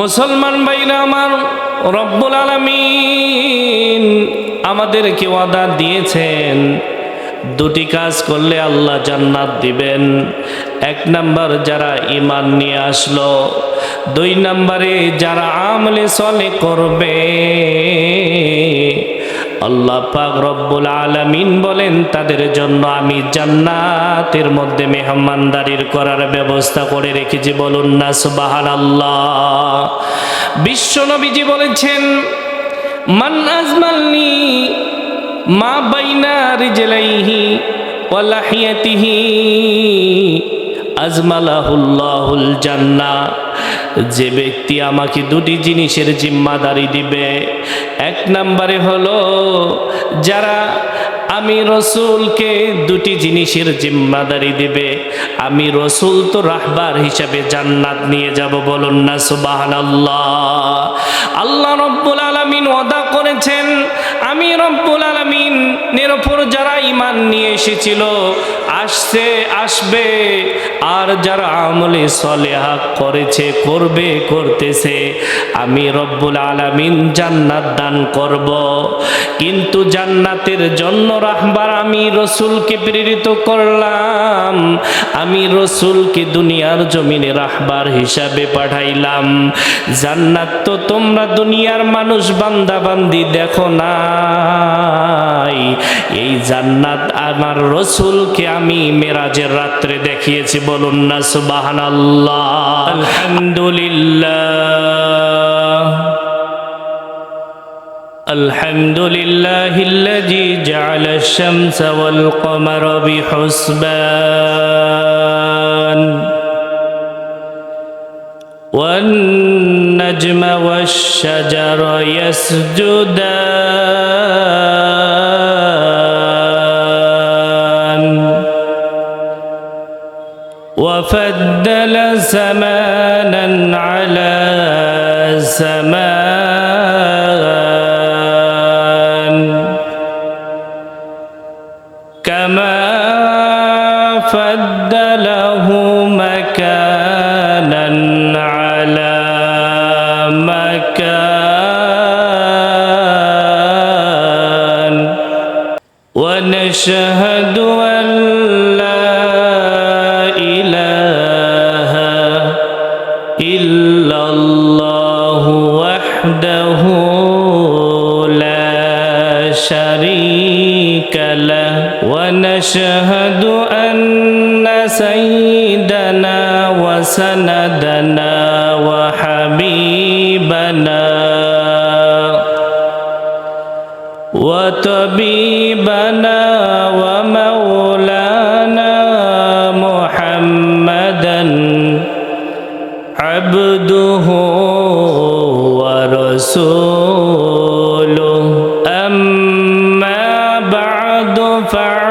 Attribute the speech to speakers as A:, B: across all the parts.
A: মুসলমান ভাইরা আমার, রব্বুল আলমিন আমাদেরকে ওয়াদা দিয়েছেন, দুটি কাজ করলে আল্লাহ জান্নাত দিবেন। এক নাম্বার যারা ইমান নিয়ে আসলো, দুই নাম্বারে যারা আমলে চলে করবে আল্লাহ পাক রব্বুল আলামিন বলেন, তাদের জন্য আমি জান্নাতের মধ্যে মেহমানদারির করার ব্যবস্থা করে রেখেছি। বলুন না সুবাহান আল্লাহ বিশ্ব নবীজি বলেছেন, মান আজমালনি মা বাইনা রিজলাইহি ওয়া লাহিয়াতিহি আজমালাহুল্লাহুল জান্নাহ। যে ব্যক্তি আমাকে দুটি জিনিসের জিম্মাদারি দিবে, এক নম্বরে হলো যারা আমি রসুলকে দুটি জিনিসের জিম্মাদারি দিবে, আমি রসুল তো রাহবার হিসাবে জান্নাত নিয়ে যাব বলুন না সুবাহান আল্লাহ আল্লাহ রব্বুল আলমিন ওদা করেছেন, আমি রব্বুল আলমিন ওপর যারা ইমান নিয়ে এসেছিল, আসছে আসবে আর যারা আমলে সলেহা করেছে, করবে, করতেছে, আমি রব্বুল আলামিন জান্নাত দান করব। কিন্তু জান্নাতের জন্য রাহবার আমি রসুলকে প্রেরিত করলাম, আমি রসুলকে দুনিয়ার জমিনে রাহবার হিসাবে পাঠাইলাম। জান্নাত তো তোমরা দুনিয়ার মানুষ বান্দা বান্দি দেখো না এই জান্নাত আমার রসুলকে আমি মেরাজের রাত্রে দেখিয়েছি বলুন না সুবাহান আল্লাহ আলহামদুলিল্লাহ الحمد لله الذي جعل الشمس والقمر بحسبان والنجم والشجر يسجدان وفضل زمانا على زمان. كما فضله بعد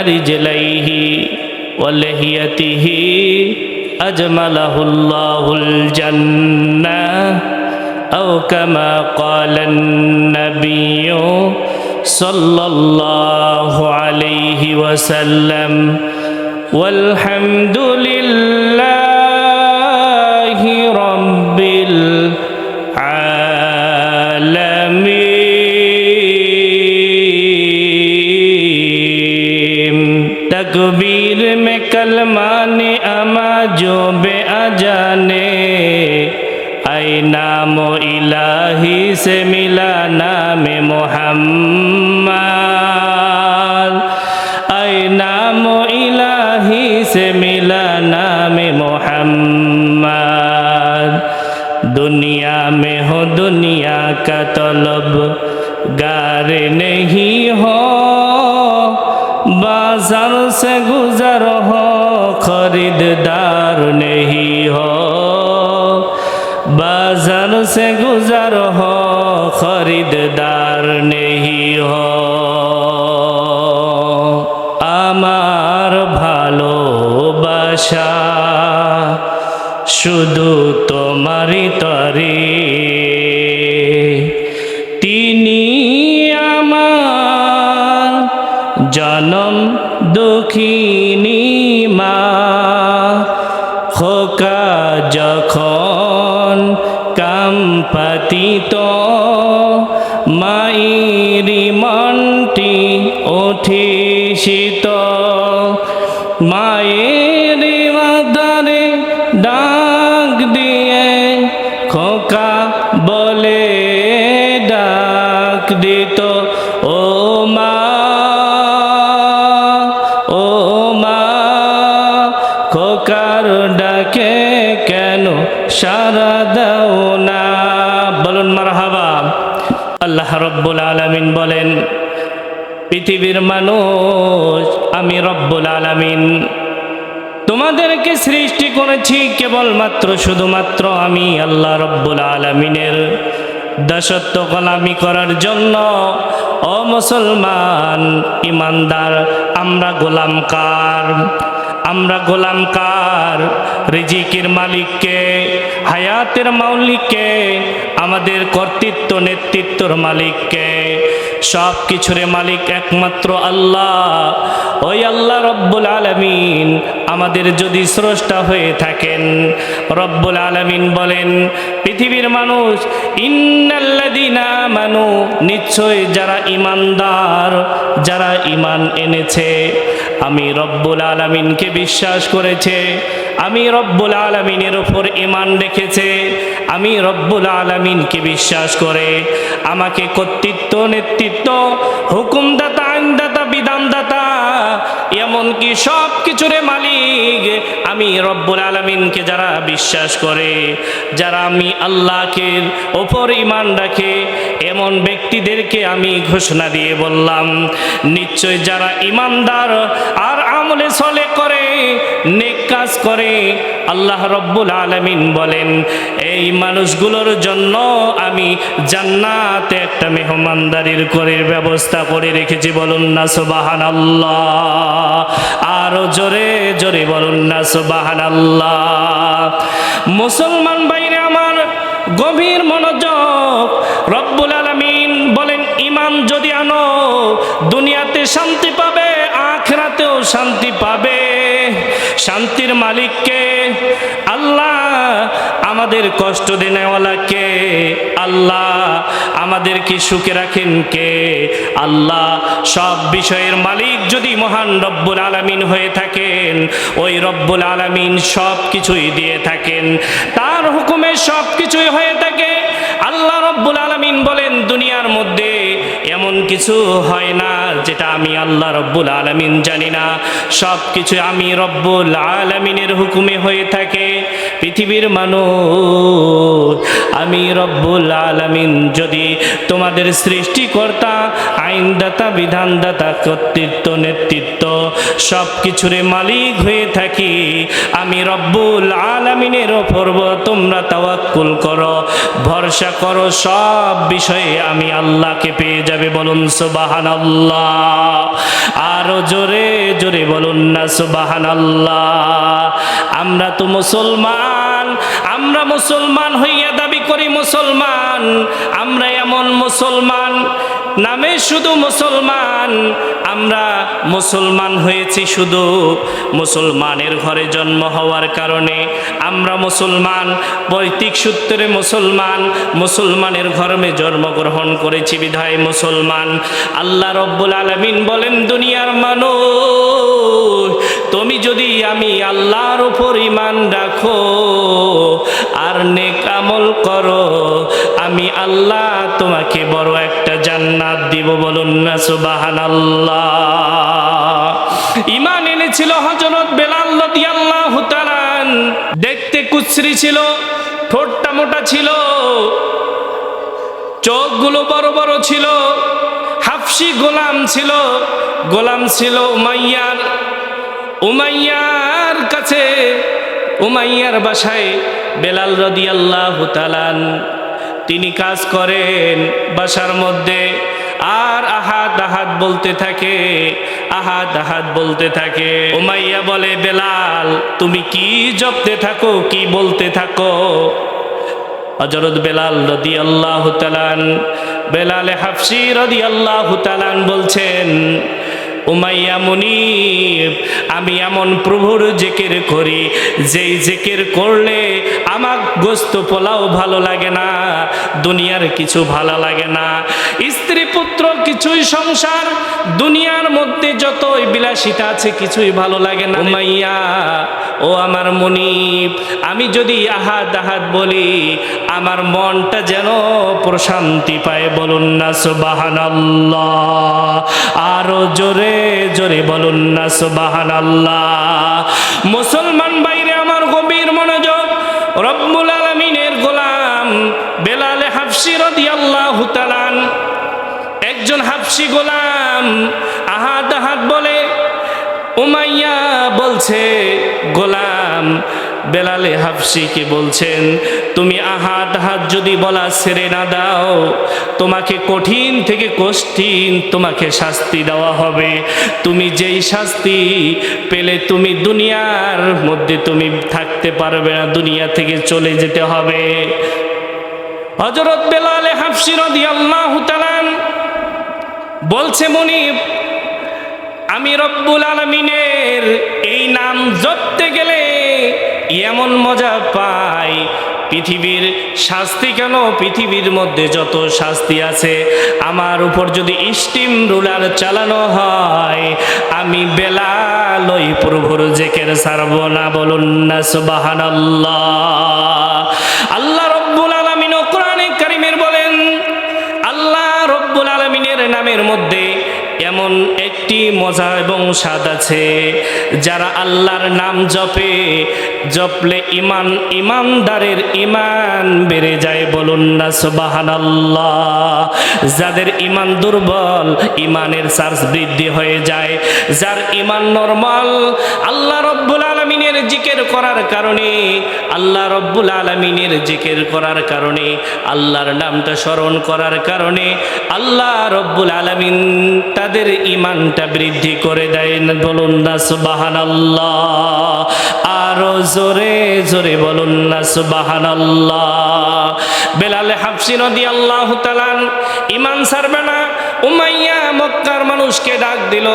A: رجليه ولحيته أجمله الله الجنة أو كما قال النبي صلى الله عليه وسلم والحمد لله নাম ইলাহি সে মিলা নামে মোহাম্মদ। আই নাম ইলাহি সে মিলা নামে মোহাম্মদ। দুনিয়া মে হো দুনিয়া কা তলব, গারে নেহি হো, বাজার সে গুজার से गुजर हो खरीददार नहीं हो আমার ভালোবাসা শুধু তোমারই তরে তিনি আমার জনম দুঃখিনী মা কাম্পাতিত মাইরি মনটি ওঠে শীত মায়ের মাদারে ডাক দিয়ে খোকা বলে ডাক দিত, ও মা ও মা, খোকার ডাকে কেন সারা দাও না? বলুন মারহাবা। আল্লাহ রব্বুল আলামিন বলেন, পৃথিবীর মানুষ, আমি রব্বুল আলামিন। তোমাদেরকে সৃষ্টি করেছি কেবলমাত্র, শুধুমাত্র আমি আল্লাহ রব্বুল আলমিনের দাসত্ব গোলামি করার জন্য। ও মুসলমান, ইমানদার, আমরা গোলাম কার আমরা গোলাম কার রিজিকের মালিককে হায়াতের মালিককে, আমাদের কর্তৃত্ব, নেতৃত্বর মালিককে। সব কিছুর মালিক একমাত্র আল্লাহ। ওই আল্লাহ রব্বুল আলমিন আমাদের যদি স্রষ্টা হয়ে থাকেন, রব্বুল আলমিন বলেন, পৃথিবীর মানুষ ইন্নাল্লাদিনা মানু নিশ্চয় যারা ইমানদার যারা ইমান এনেছে। আমি রব্বুল আলমিনকে বিশ্বাস করেছে। আমি রব্বুল আলমিনের ওপর ইমান রেখেছে। আমি রব্বুল আলমিনকে বিশ্বাস করে। আমাকে কর্তৃত্ব, নেতৃত্ব, হুকুমদাতা, আইনদাতা, বিধানদাতা, এমনকি সব কিছুরে মালিক আমি রব্বুল আলমিনকে যারা বিশ্বাস করে, যারা আমি আল্লাহকে ওপর ইমান রাখে, এমন ব্যক্তিদেরকে আমি ঘোষণা দিয়ে বললাম, নিশ্চয় যারা ইমানদার আর আমলে চলে করে, নেক কাজ করে, আল্লাহ রব্বুল আলমিন বলেন, এই মানুষগুলোর জন্য আমি জান্নাতে একটা মেহমানদারির করে ব্যবস্থা করে রেখেছি, বলুন না সুবাহান আল্লাহ আরও জোরে জোরে বলুন না সুবাহান আল্লাহ মুসলমান বাইরে আমার গভীর মনোযোগ, রব্বুল আলমিন বলেন ইমান যদি আনো আখরাতেও শান্তি পাবে। শান্তির মালিককে আল্লাহ আমাদের কষ্ট দেনেওয়ালা কে আল্লাহ আমাদেরকে সুখে রাখেন কে? আল্লাহ সব বিষয়ের মালিক যদি মহান রব্বুল আলামিন হয়ে থাকেন, ওই রব্বুল আলামিন সব কিছুই দিয়ে থাকেন। তার হুকুমে সব কিছুই হয়ে থাকে। রব্বুল আলামিন বলেন, দুনিয়ার মধ্যে এমন কিছু হয় না যেটা আমি আল্লাহ রব্বুল আলামিন জানি না। সব কিছু আমি রব্বুল আলামিনের হুকুমে হয়ে থাকে। পৃথিবীর মানুষ, আমি রব্বুল আলামিন যদি তোমাদের সৃষ্টিকর্তা, আইনদাতা, বিধানদাতা, কর্তৃত্ব, নেতৃত্ব সব কিছুরে মালিক হয়ে থাকি। আমি রব্বুল আলামিনের ওপর তোমরা তাওয়াক্কুল করো, ভরসা করো, সব বিষয়ে আমি আল্লাহকে পেয়ে যাবে বলুন সুবাহান আল্লাহ আরও জোরে জোরে বলুন না সুবাহান আল্লাহ আমরা তো মুসলমান, আমরা মুসলমান হইয়া দাবি করি মুসলমান, আমরা এমন মুসলমান নামে শুধু মুসলমান, আমরা মুসলমান হয়েছি শুধু। মুসলমানের ঘরে জন্ম হওয়ার কারণে আমরা মুসলমান পৈতৃক সূত্রে মুসলমান, মুসলমানের ঘরমে জন্মগ্রহণ করেছি বিধায় মুসলমান। আল্লাহ রব্বুল আলমিন বলেন, দুনিয়ার মানুষ, তুমি যদি আমি আল্লাহর উপর ইমান রাখো আর নেক আমল করো আমি আল্লাহ তোমাকে বড় একটা জান্নাত দিব বলুন না সুবাহান ইমান এনেছিল হজরত বেলাল রাদিয়াল্লাহু দেখতে কুচরি ছিল, ঠোঁটটা মোটা ছিল, চোখগুলো বড় বড় ছিল, হাফসি গোলাম ছিল গোলাম ছিল উমাইয়ার উমাইয়ার কাছে, উমাইয়ার বাসায় বেলাল রদিয়াল্লাহু তালান তিনি কাজ করেন বাসার মধ্যে। আর আহাত আহাত বলতে থাকে আহাত আহাত বলতে থাকে। উমাইয়া বলে, বেলাল, তুমি কি জপতে থাকো, কি বলতে থাকো? হজরত বেলাল রদি আল্লাহ তালান বেলালে হাফসি রদি আল্লাহ তালান বলছেন উমাইয়া মুনিব, আমি এমন প্রভুর জেকের করি, যেই জেকের করলে আমার গোস্ত পোলাও ভালো লাগে না, দুনিয়ার কিছু ভালো লাগে না। স্ত্রী পুত্র কিছুই সংসার, দুনিয়ার মধ্যে যতই বিলাসিতা আছে কিছুই ভালো লাগে না। উমাইয়া, ও আমার মনিব, আমি যদি আহাত আহাত বলি, আমার মনটা যেন প্রশান্তি পায়, বলুন না সুবাহান আরও জোরে জোরে বলুন না সুবাহান আল্লাহ মুসলমান বাইরে আমার গভীর মনোযোগ। রব্বুল আলমিনের গোলাম বেলালে হাফসি রদি আল্লাহ হুতালান একজন হাফসি গোলাম আহাত আহাত বলে, উমাইয়া বলছে, গোলাম বেলালে হাফসিকে বলছেন? তুমি আহাত হাত যদি বলা ছেড়ে না দাও, তোমাকে কঠিন থেকে কঠিন তোমাকে শাস্তি দেওয়া হবে। তুমি যেই শাস্তি পেলে তুমি দুনিয়ার মধ্যে তুমি থাকতে পারবে না, দুনিয়া থেকে চলে যেতে হবে। হজরত বেলালে হাফসি রদি আল্লাহ বলছে, মনিব, আমি রব্বুল আলমিনের এই নাম জপতে গেলে এমন মজা পাই। পৃথিবীর শাস্তি কেন? পৃথিবীর মধ্যে যত শাস্তি আছে, আমার উপর যদি স্টিম রুলার চালানো হয়, আমি বেলালই প্রভুর জেকের সারব না, বলুন না সুবাহান আল্লাহ মজা এবং স্বাদ আছে। যারা আল্লাহর নাম জপে, জপলে ইমান ইমানদারের ইমান বেড়ে যায় বলুন না সুবাহান যাদের ইমান দুর্বল ইমানের চার্জ বৃদ্ধি হয়ে যায়। যার ইমান নর্মাল, আল্লাহ রব্বুল জিকের করার কারণে, আল্লাহ রব্বুল আলমিনের জিকের করার কারণে, আল্লাহর নামটা স্মরণ করার কারণে, আল্লাহ রব্বুল আলমিন তাদের ইমানটা বৃদ্ধি করে দেয়। বলুন না সুবাহান আল্লাহ আরও জোরে জোরে বলুন না সুবাহান আল্লাহ বেলালে হাফসি নদী আল্লাহ তালান ইমান সারবে না। উমাইয়া মক্কার মানুষকে ডাক দিল।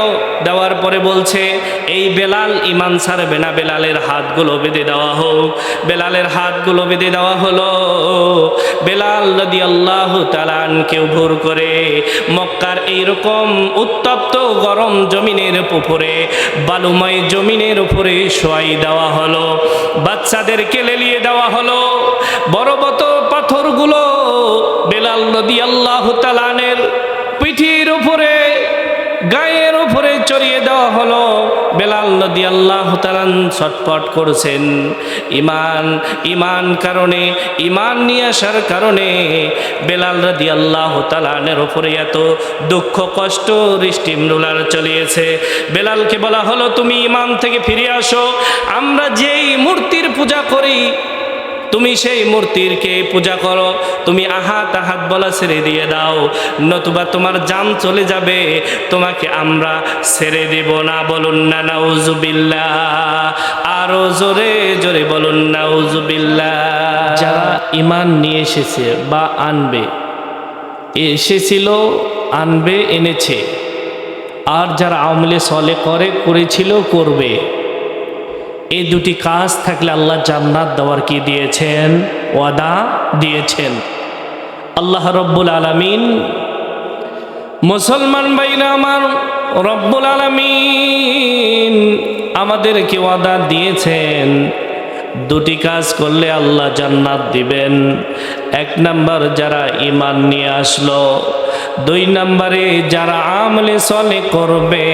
A: দেওয়ার পরে বলছে, এই বেলাল ইমান ছাড়বে না, বেলালের হাতগুলো বেঁধে দেওয়া হোক। বেলালের হাতগুলো বেঁধে দেওয়া হলো। বেলাল নদী আল্লাহ তালান কেউ ভোর করে মক্কার এইরকম উত্তপ্ত গরম জমিনের পুকুরে, বালুময় জমিনের উপরে শোয়াই দেওয়া হলো। বাচ্চাদেরকে লেলিয়ে দেওয়া হলো। বড় বড় পাথরগুলো বেলাল নদী আল্লাহ তালানের পিঠির উপরে, গায়ের উপরে চড়িয়ে দেওয়া হলো। বেলাল নদী আল্লাহ তালান ছটপট করছেন। ইমান ইমান কারণে ইমান নিয়ে আসার কারণে বেলাল নদী আল্লাহ তালানের উপরে এত দুঃখ, কষ্ট রিস্টিম রুলার চলিয়েছে। বেলালকে বলা হলো, তুমি ইমান থেকে ফিরে আসো। আমরা যেই মূর্তির পূজা করি তুমি সেই মূর্তিরকে পূজা করো, তুমি আহাত আহাত বলা ছেড়ে দিয়ে দাও, নতুবা তোমার জান চলে যাবে, তোমাকে আমরা ছেড়ে দেব না, বলুন না নাউজুবিল্লা আরও জোরে জোরে বলুন নাউজুবিল্লা যারা ইমান নিয়ে এসেছে বা আনবে, এসেছিল, আনবে, এনেছে। আর যারা আমলে সলে করে, করেছিল, করবে। এই দুটি কাজ থাকলে আল্লাহ জান্নাত দেওয়ার কি দিয়েছেন? ওয়াদা দিয়েছেন। আল্লাহ রব্বুল আলমিন, মুসলমান ভাইরা আমার রব্বুল আলমিন আমাদেরকে ওয়াদা দিয়েছেন। দুটি কাজ করলে আল্লাহ জান্নাত দিবেন। এক নাম্বার যারা ইমান নিয়ে আসলো, দুই নাম্বারে যারা আমলে চলে করবে।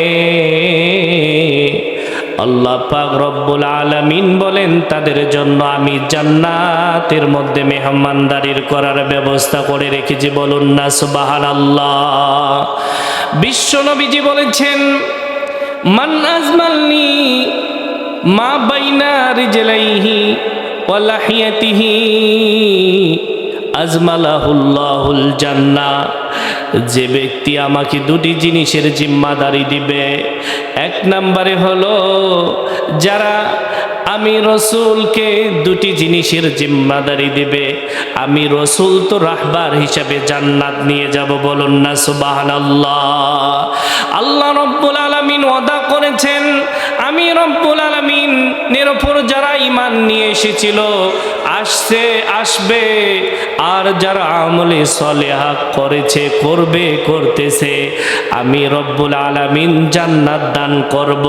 A: আল্লাহ পাক রব্বুল আলামিন বলেন, তাদের জন্য আমি জান্নাতের মধ্যে মেহমানদারির করার ব্যবস্থা করে রেখেছি। বলুন না সুবাহান আল্লাহ বিশ্ব নবীজি বলেছেন, মান আজমালনি মা বাইনা রিজলাইহি ওয়া লাহিয়াতিহি আজমালাহুল্লাহুল জান্নাহ যে ব্যক্তি আমাকে দুটি জিনিসের জিম্মাদারি দিবে, এক নম্বরে হলো যারা আমি রসুলকে দুটি জিনিসের জিম্মাদারি দিবে, আমি রসুল তো রাহবার হিসাবে জান্নাত নিয়ে যাব বলুন না সুবাহান আল্লাহ আল্লাহ রব্বুল আলমিন ওয়াদা করেছেন, আমি রব্বুল আলমিন নিরপর যারা ইমান নিয়ে এসেছিল আসছে, আসবে। আর যারা আমলে সলেহা করেছে, করবে, করতেছে, আমি রব্বুল আলামিন জান্নাত দান করব।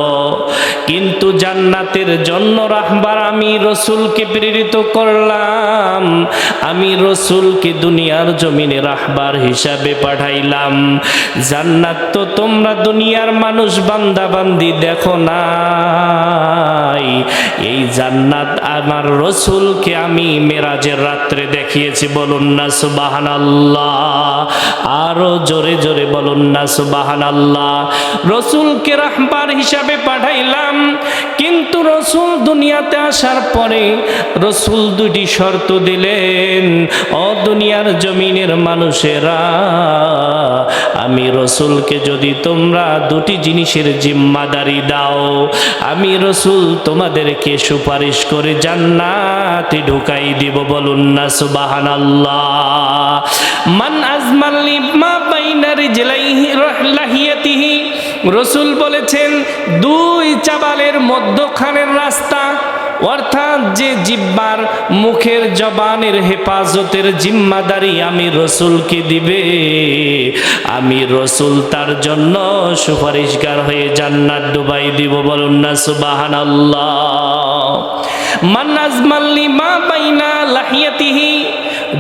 A: কিন্তু জান্নাতের জন্য রাহবার আমি রসুলকে প্রেরিত করলাম। আমি রসুলকে দুনিয়ার জমিনে রাহবার হিসাবে পাঠাইলাম। জান্নাত তো তোমরা দুনিয়ার মানুষ বান্দা বান্দি দেখো নাই। এই জান্নাত আমার রসুলকে আমি মেরাজের রাত্রে দেখিয়েছি, বলুন না সুবাহান আল্লাহ আরও জোরে জোরে বলুন না সুবাহান আল্লাহ রসুলকে রাহবার হিসাবে পাঠাইলাম কিন্তু রসুল দুনিয়াতে আসার পরে রসুল দুটি শর্ত দিলেন ও দুনিয়ার জমিনের মানুষেরা, আমি রসুলকে যদি তোমরা দুটি জিনিসের জিম্মাদারি দাও, আমি রসুল তোমাদেরকে সুপারিশ করে জান্নাতে ঢুকাই দিব। বলুন না সুবাহান আল্লাহ মান আজমাল্লি মা বাইনার জেলাইহি লাহিয়াতিহি রসুল বলেছেন, দুই চাবালের মধ্যখানের রাস্তা, অর্থাৎ যে জিব্বার মুখের জবানের হেফাজতের জিম্মাদারি আমি রসুলকে দিবে, আমি রসুল তার জন্য সুপারিশগার হয়ে জান্নাত ডুবাই দিব বলুন না সুবাহান আল্লাহ মান্নাজ মাল্লি মা বাইনা লাহিয়াতিহি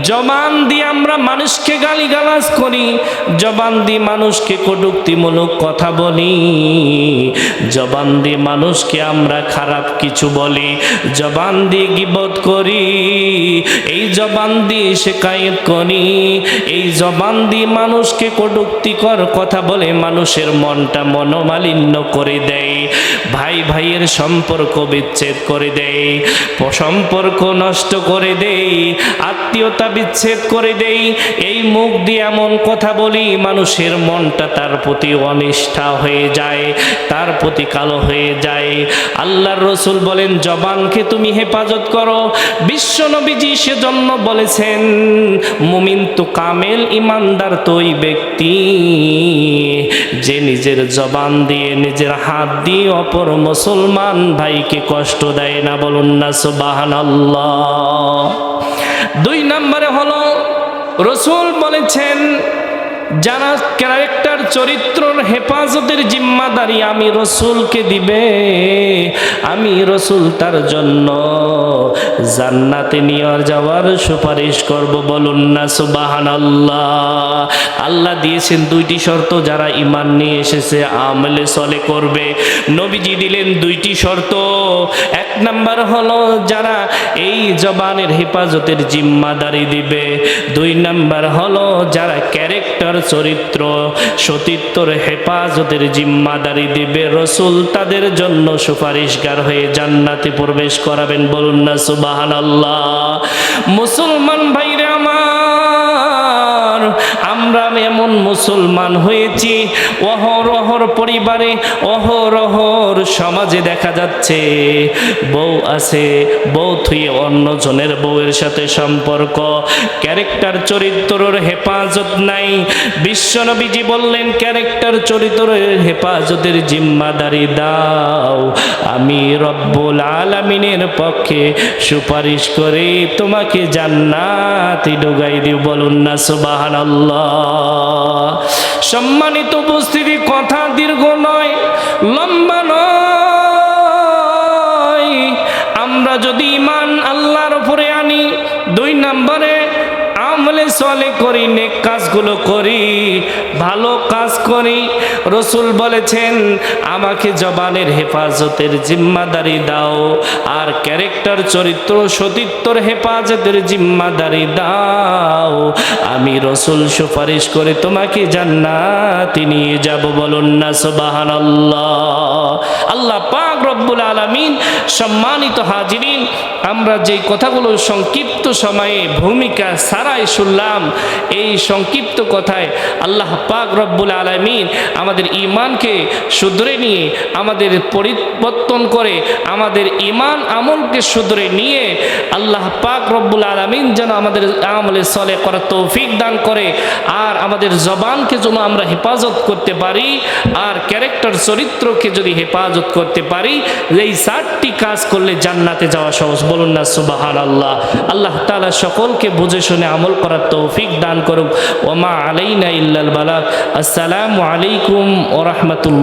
A: জবান দিয়ে আমরা মানুষকে গালিগালাজ করি, জবান দিয়ে মানুষকে কটুক্তিমূলক কথা বলি, জবান দিয়ে মানুষকে আমরা খারাপ কিছু বলি, জবান দিয়ে গিবত করি, এই জবান দিয়ে শেকায়ত করি, এই জবান দিয়ে মানুষকে কটুক্তিকর কথা বলে মানুষের মনটা মনোমালিন্য করে দেয়, ভাই ভাইয়ের সম্পর্ক বিচ্ছেদ করে দেয়, সম্পর্ক নষ্ট করে দেয়, আত্মীয়তা বিচ্ছেদ করে দেই, এই মুখ দিয়ে এমন কথা বলি, মানুষের মনটা তার প্রতি অনিষ্ঠা হয়ে যায়, তার প্রতি কালো হয়ে যায়। আল্লাহর রসুল বলেন, জবানকে তুমি হেফাজত করো। বিশ্ব নবীজি সেজন্য বলেছেন, মুমিন তো কামেল ইমানদার তো ওই ব্যক্তি। যে নিজের জবান দিয়ে, নিজের হাত দিয়ে অপর মুসলমান ভাইকে কষ্ট দেয় না। বলুন না সুবাহান দুই নম্বরে হলো রসুল বলেছেন যারা ক্যারেক্টার চরিত্রর হেফাজতের জিম্মাদারি আমি রসুলকে দিবে। আমি রসুল তার জন্য জান্নাতে নিয়ে যাওয়ার সুপারিশ করব, বলুন না সুবাহান আল্লাহ আল্লাহ দিয়েছেন দুইটি শর্ত, যারা ইমান নিয়ে এসেছে, আমলে চলে করবে। নবীজি দিলেন দুইটি শর্ত। এক নাম্বার হলো, যারা এই জবানের হেফাজতের জিম্মাদারি দিবে। দুই নাম্বার হলো, যারা ক্যারেক্টার চরিত্র, সতীত্বর হেফাজতের জিম্মাদারি দিবে। রসুল তাদের জন্য সুপারিশগার হয়ে জান্নাতে প্রবেশ করাবেন। বলুন না সুবাহান আল্লাহ মুসলমান ভাইরে আমরা আমি এমন মুসলমান হয়েছি, অহর অহর পরিবারে অহর অহর সমাজে দেখা যাচ্ছে। বউ আছে, বউ থুয়ে অন্যজনের বউয়ের সাথে সম্পর্ক। ক্যারেক্টার চরিত্রের হেফাজত নাই। বিশ্বনবীজি বললেন, ক্যারেক্টার চরিত্রের হেফাজতের জিম্মাদারি দাও। আমি রব্বুল আলামিনের পক্ষে সুপারিশ করে তোমাকে জান্নাতি ডুগাই দিও বলুন না, সুবহানাল্লাহ। সম্মানিত উপস্থিতি কথা দীর্ঘ নয়, লম্বা নয়। আমরা যদি ইমান আল্লাহর ওপরে আনি, দুই নম্বরে আমলে করি, নেক কাজগুলো করি, ভালো কাজ করি। রসুল বলেছেন, আমাকে জবানের হেফাজতের জিম্মাদারি দাও, আর ক্যারেক্টার চরিত্র সতীত্বর হেফাজতের জিম্মাদারি দাও। আমি রসুল সুপারিশ করে তোমাকে জান্নাতি নিয়ে যাব বলুন না সুবাহান আল্লাহ আল্লাহ পাক রব্বুল আলমিন সম্মানিত হাজিরিন আমরা যেই কথাগুলো সংক্ষিপ্ত সময়ে ভূমিকা সারাই শুনলাম, এই সংক্ষিপ্ত কথায় আল্লাহ পাক রব্বুল আলমিন আমাদের ইমানকে শুধরে নিয়ে, আমাদের পরিবর্তন করে, আমাদের ইমান আমলকে শুধরে নিয়ে আল্লাহ পাক রব্বুল আলমিন যেন আমাদের আমলে চলে করার তৌফিক দান করে, আর আমাদের জবানকে যেন আমরা হেফাজত করতে পারি, আর ক্যারেক্টার চরিত্রকে যদি হেফাজত করতে পারি, এই চারটি কাজ করলে জান্নাতে যাওয়া সহজ, বলুন না সুবাহান আল্লাহ আল্লাহ তালা সকলকে বুঝে শুনে আমল করার তৌফিক দান করুক। ওমা আলাইনা ইল্লাল বালা আসসালামু আলাইকুম ও রহমতুল্লাহ।